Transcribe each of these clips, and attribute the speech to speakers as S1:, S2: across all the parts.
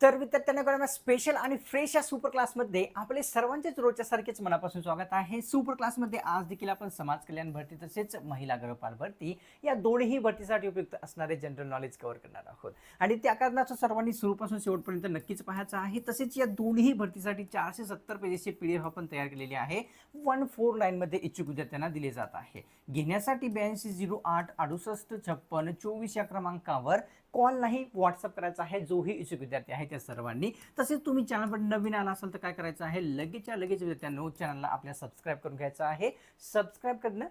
S1: तर विद्यार्थ्यांना स्पेशल आणि फ्रेश या सुपर क्लासमध्ये आपले सर्वांचेच रोजच्या सारखेच मनापासून स्वागत आहे. सुपर क्लासमध्ये आज देखील आपण समाज कल्याण भरती तसेच महिला गृहपाल भरती या दोन्ही भरतीसाठी उपयुक्त असणारे जनरल नॉलेज कव्हर करणार आहोत. आणि त्या कारणाचं सर्वांनी सुरूपासून शेवटपर्यंत नक्कीच पाहायचं आहे. तसेच या दोन्ही भरतीसाठी चारशे सत्तर पेजेसची पी डी एफ आपण तयार केलेली आहे. वन फोर नाईनमध्ये इच्छुक विद्यार्थ्यांना दिले जात आहे. घेण्यासाठी ब्याऐंशी झिरो आठ अडुसष्ट छप्पन चोवीस या क्रमांकावर कॉल नाही व्हॉट्सअप करायचा आहे जोही इच्छुक विद्यार्थी आहे त्या सर्वांनी. तसेच तुम्ही चॅनलवर नवीन आला असाल तर काय करायचं आहे लगेचच्या लगेच विद्यार्थ्यांनो चॅनलला आपल्या सबस्क्राईब करून घ्यायचं आहे. सबस्क्राईब करणं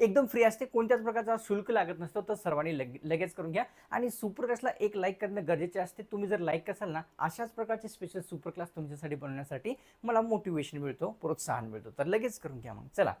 S1: एकदम फ्री असते कोणत्याच प्रकारचा शुल्क लागत नसतो तर सर्वांनी लगे लगेच करून घ्या. आणि सुपर क्लासला एक लाईक करणं गरजेचे असते. तुम्ही जर लाईक असाल ना अशाच प्रकारचे स्पेशल सुपर क्लास तुमच्यासाठी बनवण्यासाठी मला मोटिवेशन मिळतो प्रोत्साहन मिळतो. तर लगेच करून घ्या मग. चला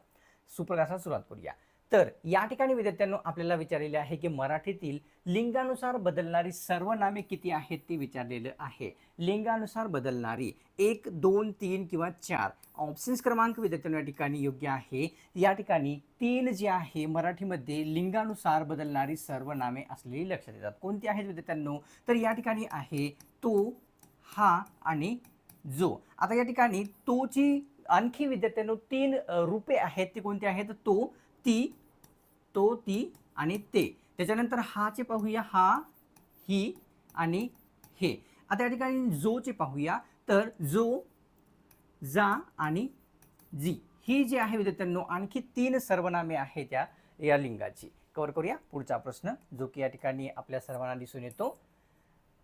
S1: सुपर क्लासला सुरुवात करूया. तर या ठिकाणी विद्यार्थ्यांनो आपल्याला विचारलेले आहे की मराठीतील लिंगानुसार बदलणारी सर्व नामे किती आहेत ते विचारलेलं आहे. लिंगानुसार बदलणारी एक दोन तीन किंवा चार ऑप्शन्स क्रमांक विद्यार्थ्यांनो या ठिकाणी योग्य आहे. या ठिकाणी तीन जे आहे मराठीमध्ये लिंगानुसार बदलणारी सर्व नामे असलेली लक्षात येतात. कोणती आहेत विद्यार्थ्यांनो? तर या ठिकाणी आहे तो हा आणि जो. आता या ठिकाणी तोची आणखी विद्यार्थ्यांनो तीन रूपे आहेत. ते कोणते आहेत? तो ती तो ती आणि ते. त्याच्यानंतर हाचे पाहूया हा ही आणि हे. आता या ठिकाणी जोचे पाहूया तर जो जा आणि जी. ही जी आहे विद्यार्थ्यांनो आणखी तीन सर्वनामे आहेत त्या या लिंगाची. कवर करूया पुढचा प्रश्न जो की या ठिकाणी आपल्या सर्वांना दिसून येतो.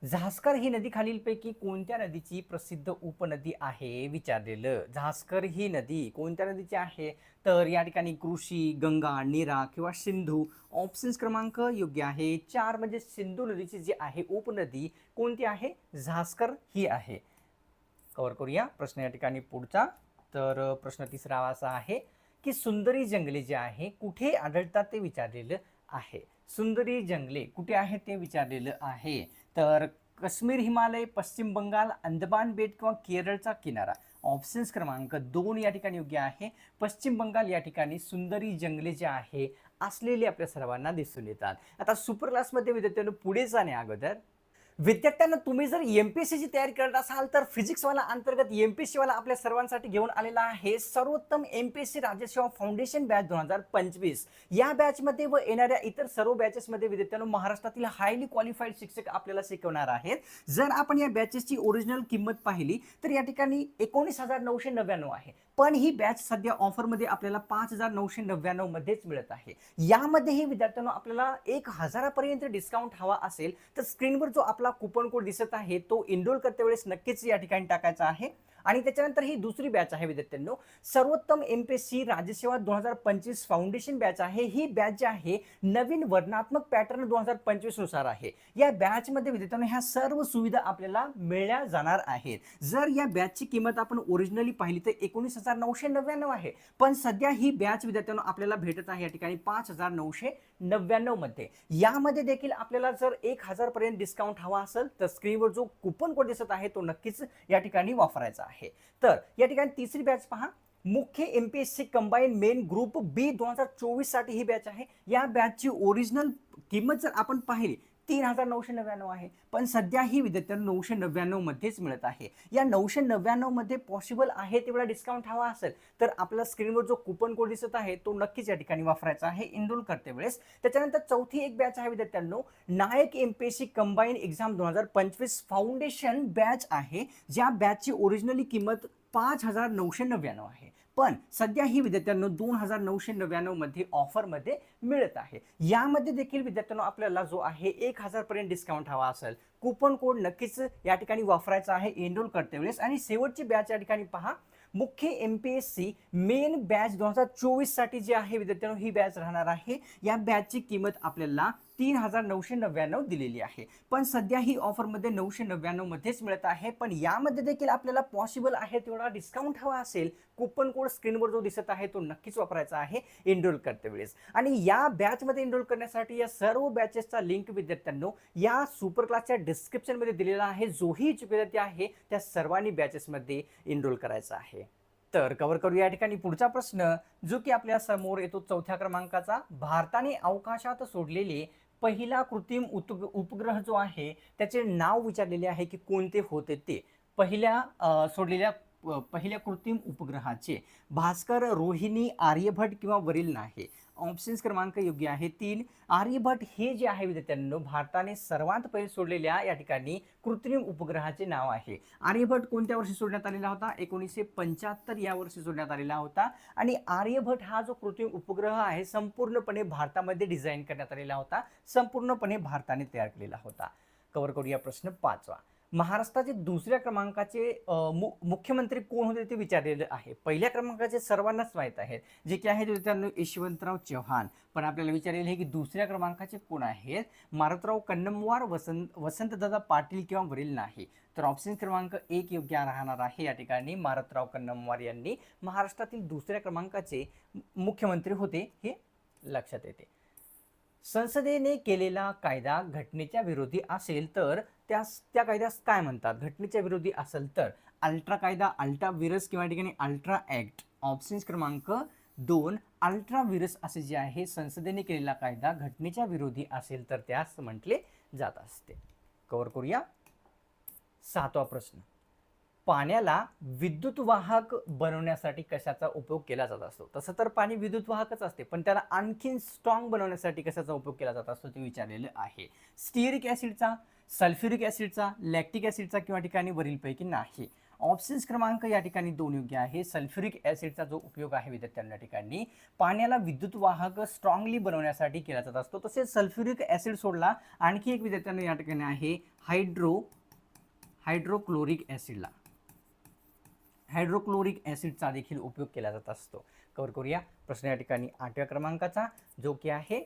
S1: झास्कर ही नदी खालीलपैकी कोणत्या नदीची प्रसिद्ध उपनदी आहे? विचारलेलं. झास्कर ही नदी कोणत्या नदीची आहे? तर या ठिकाणी कृषी गंगा नीरा किंवा सिंधू ऑप्शन्स क्रमांक योग्य आहे. चार म्हणजे सिंधू नदीची जी आहे उपनदी कोणती आहे? झास्कर ही आहे. कवर करूया. प्रश्न या ठिकाणी पुढचा. तर प्रश्न तिसरा असा आहे की सुंदरी जंगले जे आहे कुठे आढळतात ते विचारलेलं आहे? सुंदरी जंगले कुठे आहेत ते विचारलेलं आहे? तर काश्मीर हिमालय पश्चिम बंगाल अंदमान बेट किंवा केरळचा किनारा. ऑप्शन्स क्रमांक दोन या ठिकाणी योग्य आहे. पश्चिम बंगाल या ठिकाणी सुंदरी जंगले जे आहे असलेले आपल्या सर्वांना दिसून येतात. आता सुपर क्लासमध्ये विद्यार्थ्यांनो पुढे जाणे अगोदर विद्यार्थ्यांना तुम्ही जर एम पी एस सीची तयारी करत असाल तर फिजिक्सवाला अंतर्गत एम पी एस सीवाला आपल्या सर्वांसाठी घेऊन आलेला आहे सर्वोत्तम M P S C राज्यसेवा foundation batch दोन हजार पंचवीस. या बॅचमध्ये व येणाऱ्या इतर सर्व बॅचेसमध्ये विद्यार्थ्यांना महाराष्ट्रातील हायली क्वालिफाईड शिक्षक आपल्याला शिकवणार आहेत. जर आपण या बॅचेसची ओरिजिनल किंमत पाहिली तर या ठिकाणी एकोणीस हजार नऊशे नव्याण्णव आहे. पण ही बॅच सध्या ऑफरमध्ये आपल्याला पाच हजार नऊशे नव्याण्णव मध्येच मिळत आहे. यामध्येही विद्यार्थ्यांना आपल्याला एक हजारापर्यंत डिस्काउंट हवा असेल तर स्क्रीनवर जो आपला कुपन कोड दिसत आहे तो इनरोल करते वेळेस नक्कीच या ठिकाणी टाकायचा आहे. आणि त्याच्यानंतर ही दुसरी बॅच आहे विद्यार्थ्यांनो. सर्वोत्तम एम पी एस सी राज्यसेवा दोन हजार पंचवीस फाउंडेशन बॅच आहे. ही बॅच जी आहे नवीन वर्णात्मक पॅटर्न दोन हजार पंचवीसनुसार आहे. या बॅचमध्ये विद्यार्थ्यांनो ह्या सर्व सुविधा आपल्याला मिळल्या जाणार आहेत. जर या बॅचची किंमत आपण ओरिजिनली पाहिली तर एकोणीस हजार नऊशे नव्याण्णव आहे. पण सध्या ही बॅच विद्यार्थ्यांनो आपल्याला भेटत आहे या ठिकाणी पाच हजार नऊशे नव्याण्णवमध्ये. यामध्ये देखील आपल्याला जर एक हजार पर्यंत डिस्काउंट हवा असेल तर स्क्रीनवर जो कुपन कोड दिसत आहे तो नक्कीच या ठिकाणी वापरायचा आहे. तर या ठिकाणी तिसरी बॅच पहा. मुख्य M P S C combine main group B दोन हजार चोवीससाठी ही बॅच आहे. या बॅचची ओरिजिनल किंमत जर आपण पाहिली तीन हजार नऊशे नव्याण्णव आहे. पण सध्या ही विद्यार्थ्यांना नऊशे नव्याण्णवमध्येच मिळत आहे. या नऊशे नव्याण्णवमध्ये पॉसिबल आहे तेवढा डिस्काउंट हवा असेल तर आपला स्क्रीनवर जो कुपन कोड दिसत आहे तो नक्कीच या ठिकाणी वापरायचा आहे इनरोल करते वेळेस. त्याच्यानंतर चौथी एक बॅच आहे विद्यार्थ्यांनो. Nayak M P S C combine exam दोन हजार पंचवीस फाउंडेशन बॅच आहे. ज्या बॅचची ओरिजिनली किंमत पाच हजार नऊशे नव्याण्णव आहे. पण सध्या ही विद्यार्थ्यांना दोन हजार नऊशे नव्याण्णवमध्ये ऑफरमध्ये मिळत आहे. यामध्ये देखील विद्यार्थ्यांना आपल्याला जो आहे एक हजारपर्यंत डिस्काउंट हवा असेल. कुपन कोड नक्कीच या ठिकाणी वापरायचा आहे एनरोल करते वेळेस. आणि शेवटची बॅच या ठिकाणी पहा. मुख्य M P S C main batch दोन हजार चोवीससाठी जी आहे विद्यार्थ्यांनो ही बॅच राहणार आहे. या बॅचची किंमत आपल्याला तीन हजार नऊशे नव्याण्णव दिलेली आहे. पण सध्या ही ऑफरमध्ये नऊशे नव्याण्णवमध्येच मिळत आहे. पण यामध्ये देखील आपल्याला पॉसिबल आहे तेवढा डिस्काउंट हवा असेल कुपन कोड स्क्रीनवर जो दिसत आहे तो नक्कीच वापरायचा आहे एनरोल करते वेळेस. आणि या बॅचमध्ये एनरोल करण्यासाठी या सर्व बॅचेसचा लिंक विद्यार्थ्यांनो या सुपर क्लासच्या डिस्क्रिप्शनमध्ये दिलेला आहे. जोही इच्छुक विद्यार्थी आहे त्या सर्वांनी बॅचेसमध्ये एनरोल करायचा आहे. तर कव्हर करू या ठिकाणी पुढचा प्रश्न जो की आपल्यासमोर येतो चौथ्या क्रमांकाचा भारताने अवकाशात सोडलेले पहिला कृत्रिम उत- उपग्रह जो आहे त्याचे नाव विचारलेले आहे की कोणते होते ते. पहिल्या सोडलेल्या पहिल्या कृत्रिम उपग्रहाचे भास्कर रोहिणी आर्यभट किंवा वरील नाही. ऑप्शन्स क्रमांक योग्य आहे तीन आर्यभट हे जे आहे विद्यार्थ्यांनो भारताने सर्वात पहिले सोडलेल्या या ठिकाणी कृत्रिम उपग्रहाचे नाव आहे. आर्यभट कोणत्या वर्षी सोडण्यात आलेला होता? एकोणीसशे पंच्याहत्तर या वर्षी सोडण्यात आलेला होता. आणि आर्यभट हा जो कृत्रिम उपग्रह आहे संपूर्णपणे भारतामध्ये डिझाईन करण्यात आलेला होता. संपूर्णपणे भारताने तयार केलेला होता. कव्हर करूया प्रश्न पाचवा. महाराष्ट्राचे दुसऱ्या क्रमांकाचे मु मुख्यमंत्री कोण होते ते विचारलेलं आहे. पहिल्या क्रमांकाचे सर्वांनाच माहीत आहेत. जे की आहेत मित्रांनो यशवंतराव चव्हाण. पण आपल्याला विचारलेले आहे की दुसऱ्या क्रमांकाचे कोण आहेत? मारुतराव कन्नमवार वसंत वसंतदादा पाटील किंवा वरील नाही. तर ऑप्शन क्रमांक एक योग्य राहणार आहे या ठिकाणी मारुतराव कन्नमवार यांनी. महाराष्ट्रातील दुसऱ्या क्रमांकाचे मुख्यमंत्री होते हे लक्षात येते. संसदेने केलेला कायदा घटनेच्या विरोधी असेल तर त्यास त्या कायद्यास काय म्हणतात? घटनेच्या विरोधी असेल तर अल्ट्रा कायदा अल्ट्रा विरस किंवा ठिकाणी अल्ट्रा ॲक्ट ऑप्शन्स क्रमांक दोन अल्ट्रा विरस असे जे आहे संसदेने केलेला कायदा घटनेच्या विरोधी असेल तर त्यास म्हटले जात असते. कव्हर करूया. सातवा प्रश्न. पाण्याला विद्युत वाहक बनवण्यासाठी कशाचा उपयोग केला जात असतो? तसं तर पाणी विद्युत वाहकच असते पण त्याला आणखीन स्ट्रॉंग बनवण्यासाठी कशाचा उपयोग केला जात असतो ते विचारलेलं आहे. स्टिअरिक ॲसिडचा सल्फ्युरिक ॲसिडचा लॅक्टिक ॲसिडचा किंवा ठिकाणी वरीलपैकी नाही. ऑप्शन्स क्रमांक या ठिकाणी दोन योग्य आहे. सल्फ्युरिक ॲसिडचा जो उपयोग आहे विद्यार्थ्यांना ठिकाणी पाण्याला विद्युत वाहक स्ट्रॉंगली बनवण्यासाठी केला जात असतो. तसेच सल्फ्युरिक ॲसिड सोडला आणखी एक विद्यार्थ्यांना या ठिकाणी आहे हायड्रो हायड्रोक्लोरिक ॲसिडला हायड्रोक्लोरिक ॲसिडचा देखील उपयोग केला जात असतो. कवर करूया. प्रश्न या ठिकाणी आठव्या क्रमांकाचा जो की आहे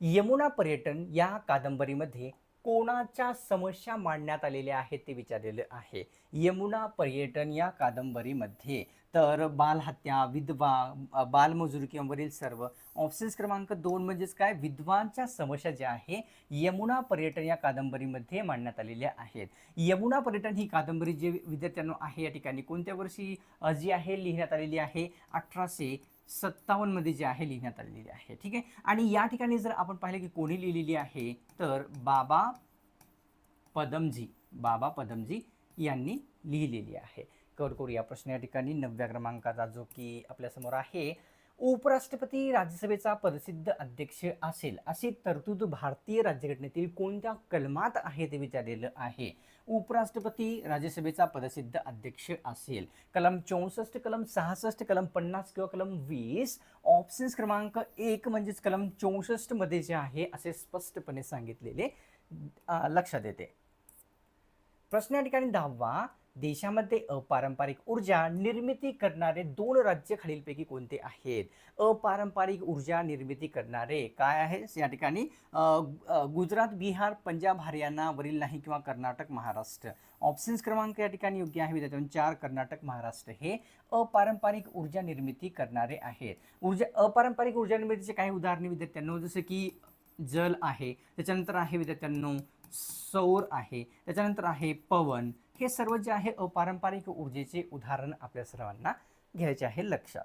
S1: यमुना पर्यटन या कादंबरीमध्ये कोणाच्या समस्या मांडण्यात आलेल्या आहेत ते विचारलेलं आहे. यमुना पर्यटन या कादंबरीमध्ये तर बालहत्या विधवा अ, बालमजुरी किंवा वरील सर्व ऑप्शन्स क्रमांक दोन म्हणजेच काय? विधवांच्या समस्या ज्या आहे यमुना पर्यटन या कादंबरीमध्ये मांडण्यात आलेल्या आहेत. यमुना पर्यटन ही कादंबरी जे विद्यार्थ्यांना आहे या ठिकाणी कोणत्या वर्षी जी आहे लिहिण्यात आलेली आहे? अठराशे सत्तावन्नमध्ये जे आहे लिहिण्यात आलेली आहे. ठीक आहे? आणि या ठिकाणी जर आपण पाहिलं की कोणी लिहिलेली आहे तर बाबा पदमजी बाबा पदमजी यांनी लिहिलेली आहे. कवर करू या प्रश्न या ठिकाणी नवव्या क्रमांकाचा जो की आपल्यासमोर आहे उपराष्ट्रपती राज्यसभेचा पदसिद्ध अध्यक्ष असेल अशी तरतूद भारतीय राज्यघटनेतील कोणत्या कलमात आहे ते विचारलेलं आहे. उपराष्ट्रपती राज्यसभेचा पदसिद्ध अध्यक्ष असेल कलम चौसष्ट कलम सहासष्ट कलम पन्नास किंवा कलम वीस. ऑप्शन्स क्रमांक एक म्हणजेच कलम चौसष्टमध्ये जे आहे असे स्पष्टपणे सांगितलेले लक्षात येते. प्रश्न या ठिकाणी दहावा. देशामध्ये अपारंपरिक ऊर्जा निर्मिती करणारे दोन राज्य खालीलपैकी कोणते आहेत? अपारंपरिक ऊर्जा निर्मिती करणारे काय आहे या ठिकाणी गुजरात बिहार पंजाब हरियाणा वरील नाही किंवा कर्नाटक महाराष्ट्र. ऑप्शन्स क्रमांक या ठिकाणी योग्य आहे. विद्यार्थ्यांनो चार कर्नाटक महाराष्ट्र हे अपारंपरिक ऊर्जा निर्मिती करणारे आहेत. ऊर्जा अपारंपरिक ऊर्जा निर्मितीचे काही उदाहरणे विद्यार्थ्यांनो जसं की जल आहे त्याच्यानंतर आहे विद्यार्थ्यांनो सौर आहे त्याच्यानंतर आहे पवन हे सर्व जे आहे अपारंपरिक ऊर्जेचे उदाहरण आपल्या सर्वांना घ्यायचे आहे लक्षात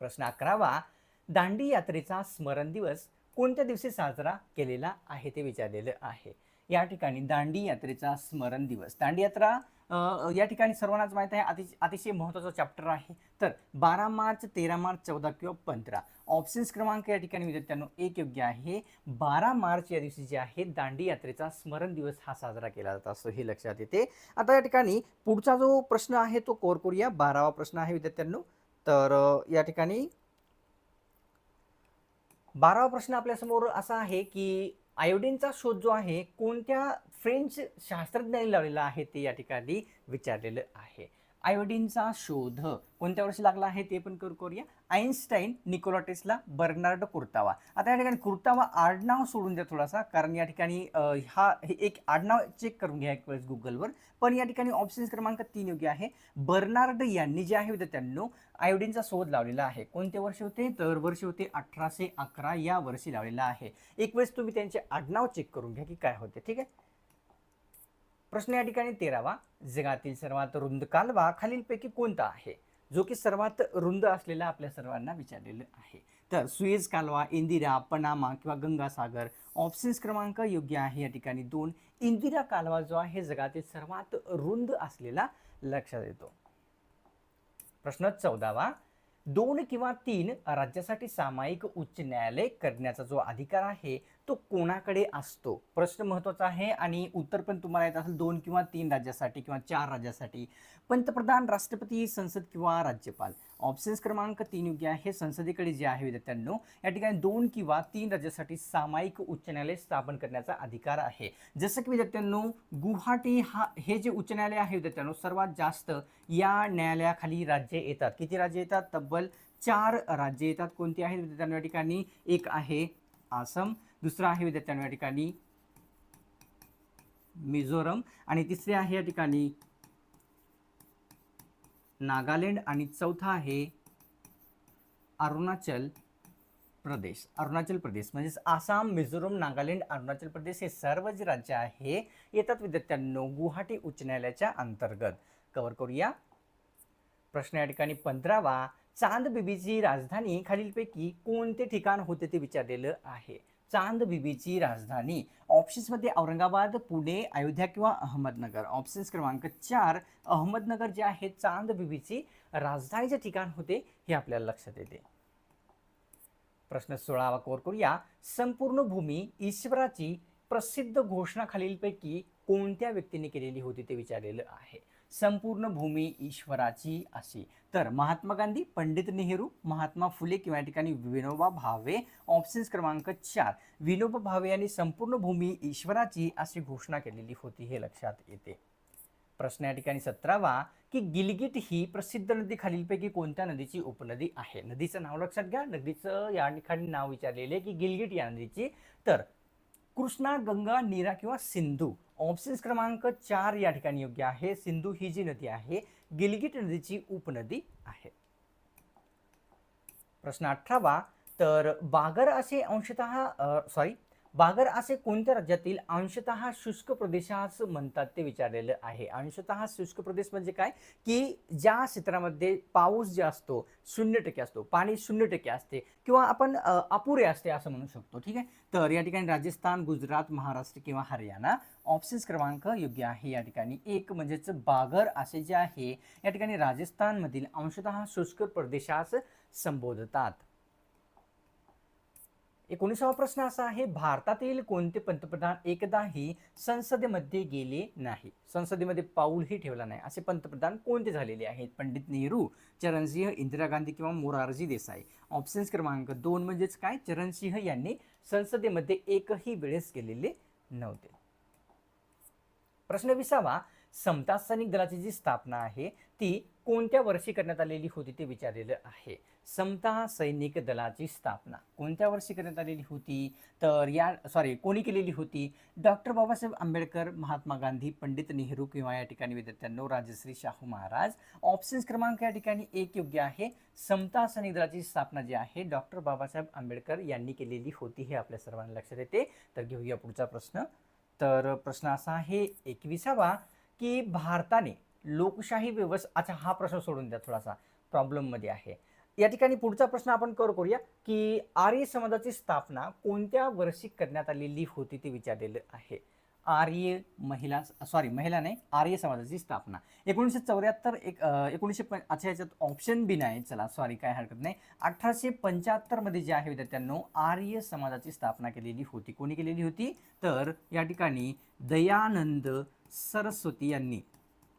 S1: प्रश्न अकरावा दांडी यात्रेचा स्मरण दिवस कोणत्या दिवशी साजरा केलेला आहे ते विचारलेलं आहे. या ठिकाणी दांडी यात्रेचा स्मरण दिवस. दांडी यात्रा या ठिकाणी सर्वांनाच माहीत आहे अतिशय अतिशय महत्त्वाचा चॅप्टर आहे. तर बारा मार्च तेरा मार्च चौदा किंवा पंधरा. ऑप्शन्स क्रमांक या ठिकाणी विद्यार्थ्यांनो एक योग्य आहे. बारा मार्च या दिवशी जे आहे दांडी यात्रेचा स्मरण दिवस हा साजरा केला जात असतो हे लक्षात येते. आता या ठिकाणी पुढचा जो प्रश्न आहे तो कोरकोरिया बारावा प्रश्न आहे विद्यार्थ्यांनो. तर या ठिकाणी बारावा प्रश्न आपल्यासमोर असा आहे की आयोडीनचा शोध जो आहे कोणत्या फ्रेंच शास्त्रज्ञांनी लावलेला आहे ते या ठिकाणी विचारलेलं आहे. आयोडीनचा शोध. कोणत्या वर्षी लागला आहे ते पण करू करूया. Einstein Nikola Tesla Bernard Courtois. आता या ठिकाणी कुर्तावा आडनाव सोडून द्या थोडासा कारण या ठिकाणी हा हे एक आडनाव चेक करून घ्या एक वेळेस गुगलवर पण या ठिकाणी ऑप्शन क्रमांक तीन योग्य आहे. बर्नार्ड यांनी जे आहे विद्यार्थ्यांनो आयोडीनचा शोध लावलेला आहे. कोणते वर्ष होते? तर वर्ष होते अठराशे अकरा या वर्षी लावलेला आहे. एक वेळेस तुम्ही त्यांचे आडनाव चेक करून घ्या की काय होते. ठीक आहे? प्रश्न या ठिकाणी तेरावा. जगातील सर्वात रुंद कालवा खालीलपैकी कोणता आहे? जो की सर्वात रुंद असलेला आपल्या सर्वांना विचारलेलं आहे. तर सुएज कालवा इंदिरा पनामा किंवा गंगासागर ऑप्शन्स क्रमांक योग्य आहे. या ठिकाणी दोन. इंदिरा कालवा जो आहे जगातील सर्वात रुंद असलेला लक्षात येतो. प्रश्न चौदावा. दोन किंवा तीन राज्यासाठी सामायिक उच्च न्यायालय करण्याचा जो अधिकार आहे तो कोणाकडे असतो? प्रश्न महत्त्वाचा आहे आणि उत्तर पण तुम्हाला येत असेल दोन किंवा तीन राज्यासाठी किंवा चार राज्यासाठी. पंतप्रधान राष्ट्रपती संसद किंवा राज्यपाल. ऑप्शन्स क्रमांक तीन योग्य आहे. संसदेकडे जे आहे विद्यार्थ्यांनो या ठिकाणी दोन किंवा तीन राज्यासाठी सामायिक उच्च न्यायालय स्थापन करण्याचा अधिकार आहे. जसं की विद्यार्थ्यांनो गुवाहाटी हा हे जे उच्च न्यायालय आहे विद्यार्थ्यांनो सर्वात जास्त या न्यायालयाखाली राज्ये येतात. किती राज्य येतात? तब्बल चार राज्ये येतात. कोणती आहेत विद्यार्थ्यांनो या ठिकाणी? एक आहे आसाम दुसरं आहे विद्यार्थ्यांनो या ठिकाणी मिझोरम. आणि तिसरे आहे या ठिकाणी नागालँड. आणि चौथा आहे अरुणाचल प्रदेश. अरुणाचल प्रदेश म्हणजेच आसाम मिझोरम नागालँड अरुणाचल प्रदेश हे सर्व जे राज्य आहे येतात विद्यार्थ्यांनो गुवाहाटी उच्च न्यायालयाच्या अंतर्गत. कव्हर करूया. प्रश्न या ठिकाणी पंधरावा. चांदबिबीची राजधानी खालीलपैकी कोणते ठिकाण होते ते विचारलेलं आहे. चांद बिबीची राजधानी. ऑप्शन्समध्ये औरंगाबाद पुणे अयोध्या किंवा अहमदनगर. ऑप्शन्स क्रमांक चार अहमदनगर जे आहे चांद राजधानीचे ठिकाण होते हे आपल्याला लक्षात येते. प्रश्न सोळावा कोर करूया. संपूर्ण भूमी ईश्वराची प्रसिद्ध घोषणा खालीलपैकी कोणत्या व्यक्तीने केलेली होती ते विचारलेलं आहे. संपूर्ण भूमी ईश्वराची अशी तर महात्मा गांधी पंडित नेहरू महात्मा फुले किंवा या ठिकाणी विनोबा भावे ऑप्शन्स क्रमांक चार. विनोबा भावे यांनी संपूर्ण भूमी ईश्वराची अशी घोषणा केलेली होती हे लक्षात येते. प्रश्न या ठिकाणी सतरावा की गिलगिट ही प्रसिद्ध नदी खालीलपैकी कोणत्या नदीची उपनदी आहे? नदीचं नाव लक्षात घ्या. नदीचं या ठिकाणी नाव विचारलेले की गिलगिट या नदीची. तर कृष्णा गंगा नीरा किंवा सिंधू. ऑप्शन्स क्रमांक चार या ठिकाणी योग्य आहे. सिंधू ही जी नदी आहे गिलगिट नदीची उपनदी आहे. प्रश्न अठरावा तर बागर असे अंशतः सॉरी बागर असे कोणत्या राज्यातील अंशतः शुष्क प्रदेशास म्हणतात ते विचारलेलं आहे? अंशतः शुष्क प्रदेश म्हणजे काय? की ज्या क्षेत्रामध्ये पाऊस जे असतो शून्य टक्के असतो पाणी शून्य टक्के असते किंवा आपण अपुरे असते असं म्हणू शकतो ठीक आहे? तर या ठिकाणी राजस्थान गुजरात महाराष्ट्र किंवा हरियाणा ऑप्शन्स क्रमांक योग्य आहे. या ठिकाणी एक म्हणजेच बागर असे जे आहे या ठिकाणी राजस्थानमधील अंशतः शुष्क प्रदेशास संबोधतात. एकोणीसावा प्रश्न असा आहे भारतातील कोणते पंतप्रधान एकदाही संसदेमध्ये गेले नाही? संसदेमध्ये पाऊलही ठेवला नाही. असे पंतप्रधान कोणते झालेले आहेत? पंडित नेहरू चरणसिंह इंदिरा गांधी किंवा मोरारजी देसाई? ऑप्शन्स क्रमांक दोन म्हणजेच काय? चरणसिंह यांनी संसदेमध्ये एकही वेळेस गेलेले नव्हते. प्रश्न विसावा समता सैनिक दलाची जी स्थापना आहे ती कोणत्या वर्षी करण्यात आलेली होती ते विचारलेलं आहे. समता सैनिक दलाची स्थापना कोणत्या वर्षी करण्यात आलेली होती? तर या सॉरी कोणी केलेली होती? डॉक्टर बाबासाहेब आंबेडकर महात्मा गांधी पंडित नेहरू किंवा या ठिकाणी विद्यार्थ्यांनो राजश्री शाहू महाराज. ऑप्शन्स क्रमांक या ठिकाणी एक योग्य आहे. समता सैनिक दलाची स्थापना जी आहे डॉक्टर बाबासाहेब आंबेडकर यांनी केलेली होती हे आपल्या सर्वांना लक्षात येते. तर घेऊया पुढचा प्रश्न. तर प्रश्न असा आहे एकविसावा की भारताने लोकशाही व्यवस्था अच्छा हा प्रश्न सोडून द्या थोडासा प्रॉब्लेममध्ये आहे. या ठिकाणी पुढचा प्रश्न आपण कर करूया की आर्य समाजाची स्थापना कोणत्या वर्षी करण्यात आलेली होती ते विचारलेलं आहे. आर्य महिला सॉरी महिला नाही आर्य समाजाची स्थापना. एकोणीसशे चौऱ्याहत्तर एक एकोणीसशे पण अच्छा याच्यात ऑप्शन बी नाही चला सॉरी काय हरकत नाही. अठराशे पंच्याहत्तरमध्ये जे आहे विद्यार्थ्यांनो आर्य समाजाची स्थापना केलेली होती. कोणी केलेली होती? तर या ठिकाणी दयानंद सरस्वती यांनी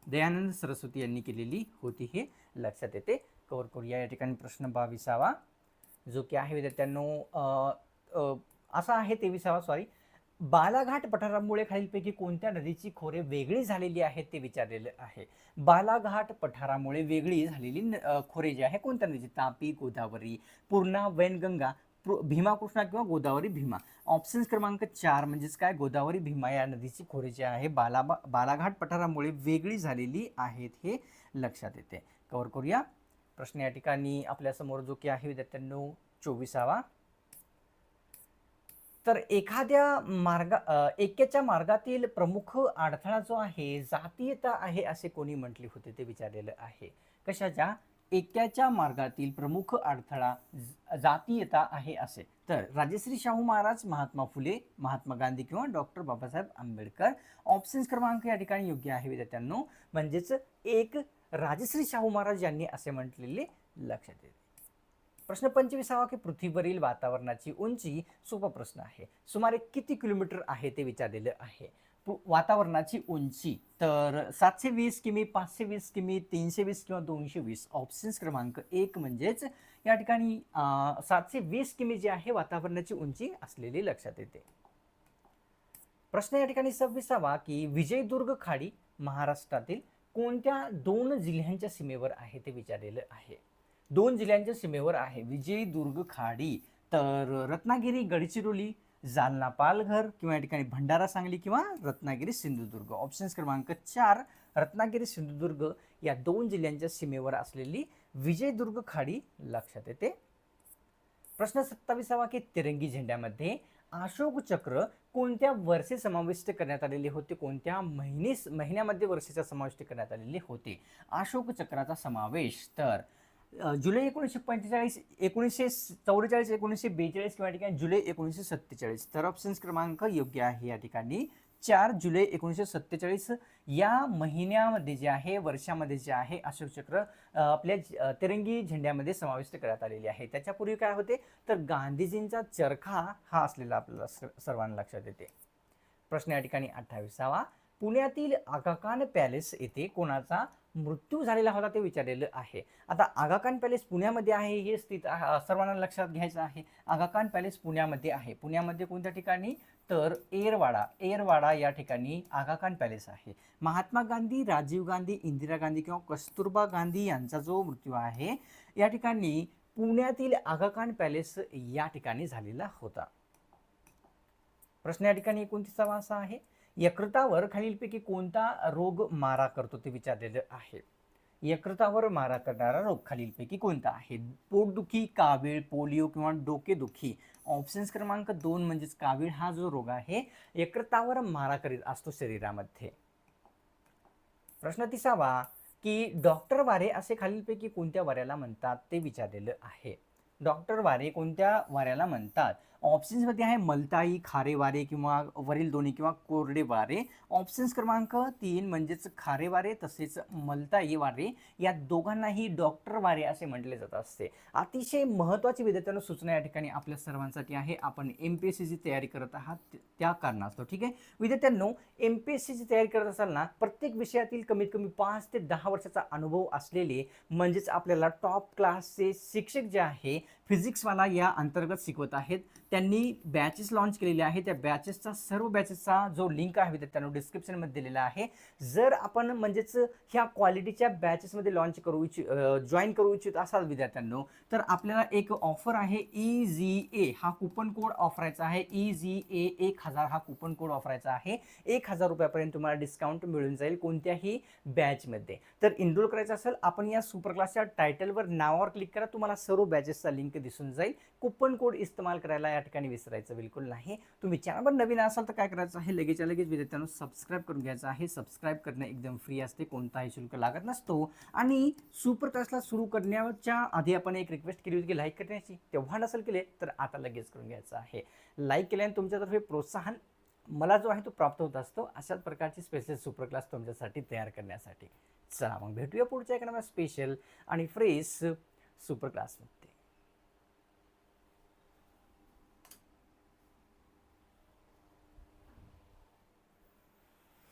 S1: दयानंद सरस्वती यांनी केलेली होती हे लक्षात येते. कवर करूया. या ठिकाणी प्रश्न बावीसावा जो की आहे विद्यार्थ्यांनो असा आहे तेविसावा सॉरी बालाघाट पठारामुळे खालीलपैकी कोणत्या नदीची खोरे वेगळी झालेली आहेत ते विचारलेलं आहे. बालाघाट पठारामुळे वेगळी झालेली न- खोरे जी आहे कोणत्या नदीची? तापी गोदावरी पूर्णा वैनगंगा भीमा कृष्णा किंवा गोदावरी भीमा. ऑप्शन्स क्रमांक चार म्हणजेच काय? गोदावरी भीमा या नदीची खोरे जी आहे बाला बालाघाट पठारामुळे वेगळी झालेली आहेत हे लक्षात येते. कवर करूया. प्रश्न या ठिकाणी आपल्यासमोर जो की आहे विद्यार्थ्यांनो चोवीसावा. तर एखाद्या मार्गा एक्याच्या मार्गातील प्रमुख अडथळा जो आहे जातीयता आहे असे कोणी म्हटले होते ते विचारलेलं आहे. कशाच्या? एकाच्या मार्गातील प्रमुख अडथळा जातीयता आहे असे. तर राजश्री शाहू महाराज महात्मा फुले महात्मा गांधी किंवा डॉक्टर बाबासाहेब आंबेडकर ऑप्शन्स क्रमांक या ठिकाणी योग्य आहे विद्यार्थ्यांनो. म्हणजेच एक राजश्री शाहू महाराज यांनी असे म्हटलेले लक्षात येते. प्रश्न पंचवीसावा की पृथ्वीवरील वातावरणाची उंची सोपा प्रश्न आहे. सुमारे किती किलोमीटर आहे ते विचारलेलं आहे. वातावरणाची उंची. तर सातशे वीस किमी पाचशे वीस किमी तीनशे वीस किंवा दोनशे वीस ऑप्शन्स क्रमांक एक म्हणजेच या ठिकाणी सातशे वीस किमी जी आहे वातावरणाची उंची असलेली लक्षात येते. प्रश्न या ठिकाणी सव्वीसावा की विजयदुर्ग खाडी महाराष्ट्रातील कोणत्या दोन जिल्ह्यांच्या सीमेवर आहे ते विचारलेलं आहे. दोन जिल्ह्यांच्या सीमेवर आहे विजयदुर्ग खाडी. तर रत्नागिरी गडचिरोली जालना पालघर किंवा या ठिकाणी भंडारा सांगली किंवा रत्नागिरी सिंधुदुर्ग. ऑप्शन्स क्रमांक चार रत्नागिरी सिंधुदुर्ग या दोन जिल्ह्यांच्या सीमेवर असलेली विजयदुर्ग खाडी लक्षात येते. प्रश्न सत्तावीसावा की तिरंगी झेंड्यामध्ये अशोक चक्र कोणत्या वर्षे समाविष्ट करण्यात आलेले होते? कोणत्या महिने महिन्यामध्ये वर्षाचा समाविष्ट करण्यात आलेले होते? अशोक चक्राचा समावेश. तर जुलै एकोणीसशे पंचेचाळीस एकोणीसशे चौवेचाळीस एकोणीसशे बेचाळीस किंवा ठिकाणी जुलै एकोणीसशे सत्तेचाळीस. तर ऑप्शन्स क्रमांक योग्य आहे या ठिकाणी. चार जुलै एकोणीसशे सत्तेचाळीस या महिन्यामध्ये जे आहे वर्षामध्ये जे आहे अशोक चक्र आपल्या तिरंगी झेंड्यामध्ये समाविष्ट करण्यात आलेली आहे. त्याच्यापूर्वी काय होते? तर गांधीजींचा चरखा हा असलेला आपल्याला स- सर्वांना लक्षात येते. प्रश्न या ठिकाणी अठ्ठावीसावा. पुण्यातील आगाखान पॅलेस येथे कोणाचा मृत्यू झालेला होता ते विचारलेलं आहे. आता आगाखान पॅलेस पुण्यामध्ये आहे हे स्थित सर्वांना लक्षात घ्यायचं आहे. आगाखान पॅलेस पुण्यामध्ये आहे. पुण्यामध्ये कोणत्या ठिकाणी? तर एरवाडा एरवाडा या ठिकाणी आगाखान पॅलेस आहे. महात्मा गांधी राजीव गांधी इंदिरा गांधी किंवा कस्तुरबा गांधी यांचा जो मृत्यू आहे या ठिकाणी पुण्यातील आगाखान पॅलेस या ठिकाणी झालेला होता. प्रश्न या ठिकाणी एकोणतीसावा असा आहे. यकृतावर खालीलपैकी कोणता रोग मारा करतो ते विचारलेलं आहे. यकृतावर मारा करणारा रोग खालीलपैकी कोणता आहे? पोटदुखी कावीळ पोलिओ किंवा डोकेदुखी. ऑप्शन्स क्रमांक दोन म्हणजेच कावीळ हा जो रोग आहे यकृतावर मारा करीत असतो शरीरामध्ये. प्रश्न तिसावा की डॉक्टर वारे असे खालीलपैकी कोणत्या वाऱ्याला म्हणतात ते विचारलेलं आहे. डॉक्टर वारे कोणत्या वाऱ्याला म्हणतात? ऑप्शन्समध्ये आहे मलताई खारे वारे किंवा वरील दोन्ही किंवा कोरडे वारे ऑप्शन्स क्रमांक तीन म्हणजेच खारे वारे तसेच मलताई वारे या दोघांनाही डॉक्टर वारे असे म्हटले जात असते. अतिशय महत्त्वाची विद्यार्थ्यांना सूचना या ठिकाणी आपल्या सर्वांसाठी आहे. आपण एम पी एस सीची तयारी करत आहात त्या कारणास्तव ठीक आहे? विद्यार्थ्यांनो एम पी एस सीची तयारी करत असाल ना प्रत्येक विषयातील कमीत कमी पाच ते दहा वर्षाचा अनुभव असलेले म्हणजेच आपल्याला टॉप क्लासचे शिक्षक जे आहे फिजिक्सवाला या अंतर्गत शिकवत आहेत. त्यांनी बॅचेस लॉन्च केलेले आहे त्या बॅचेसचा सर्व बॅचेसचा जो लिंक आहे विद्यार्थ्यांना डिस्क्रिप्शनमध्ये दिलेला आहे. जर आपण म्हणजेच ह्या क्वालिटीच्या बॅचेसमध्ये लॉन्च करू इच्छि जॉईन करू इच्छित असाल विद्यार्थ्यांनो तर आपल्याला एक ऑफर आहे ई झी ए हा कुपन कोड ऑफरायचा आहे. ई झी ए एक हजार हा कुपन कोड ऑफरायचा आहे. एक हजार रुपयापर्यंत तुम्हाला डिस्काउंट मिळून जाईल कोणत्याही बॅचमध्ये तर इनरोल करायचं असेल आपण या सुपर क्लासच्या टायटलवर नावावर क्लिक करा तुम्हाला सर्व बॅचेसचा लिंक दिसून जाईल. कुपन कोड इस्तेमाल करायला या ठिकाणी विसरायचं बिलकुल नाही. तुम्ही चॅनलवर नवीन असाल तर काय करायचं? आहे लगेचच्या लगेच विद्यार्थ्यांना सबस्क्राईब करून घ्यायचं आहे. सबस्क्राईब करणं एकदम फ्री असते कोणताही शुल्क लागत नसतो. आणि सुपर क्लासला सुरू करण्याच्या आधी आपण एक रिक्वेस्ट केली होती की लाईक करण्याची. तेव्हा नसेल केले तर आता लगेच करून घ्यायचं आहे. लाईक केल्याने तुमच्यातर्फे प्रोत्साहन मला जो आहे तो प्राप्त होत असतो. अशाच प्रकारची स्पेशल सुपर क्लास तुमच्यासाठी तयार करण्यासाठी. चला मग भेटूया पुढच्या एका स्पेशल आणि फ्रेश सुपर क्लासमध्ये